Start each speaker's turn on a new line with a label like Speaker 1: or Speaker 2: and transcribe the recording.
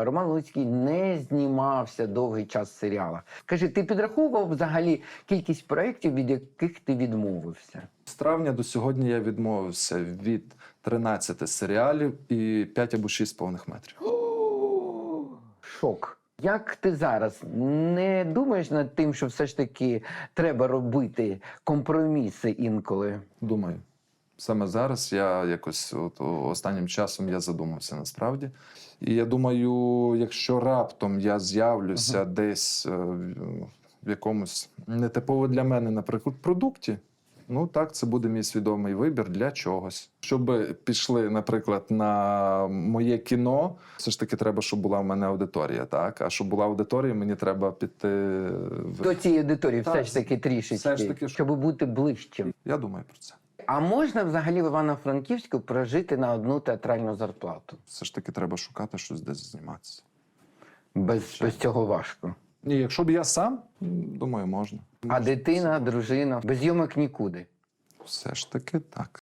Speaker 1: Роман Луцький не знімався довгий час в серіалах. Скажи, ти підраховував взагалі кількість проєктів, від яких ти відмовився?
Speaker 2: З травня до сьогодні я відмовився від 13 серіалів і 5 або 6 повних метрів.
Speaker 1: Шок. Як ти зараз не думаєш над тим, що все ж таки треба робити компроміси інколи?
Speaker 2: Думаю. Саме зараз я якось от, останнім часом я задумався насправді. І я думаю, якщо раптом я з'явлюся десь е, в- в якомусь нетипово для мене, наприклад, продукті. Ну так, це буде мій свідомий вибір для чогось. Щоб пішли, наприклад, на моє кіно, все ж таки треба, щоб була в мене аудиторія. Так, а щоб була аудиторія, мені треба піти в
Speaker 1: До цієї аудиторії
Speaker 2: Так,
Speaker 1: все ж таки трішечки,
Speaker 2: все ж таки,
Speaker 1: щоб бути ближчим.
Speaker 2: я думаю про це.
Speaker 1: А можна взагалі в Івано-Франківську прожити на одну театральну зарплату?
Speaker 2: Все ж таки треба шукати щось десь зніматися.
Speaker 1: Без, без цього важко.
Speaker 2: Ні, якщо б я сам, думаю, можна.
Speaker 1: А дитина, дружина, без зйомок нікуди.
Speaker 2: Все ж таки так.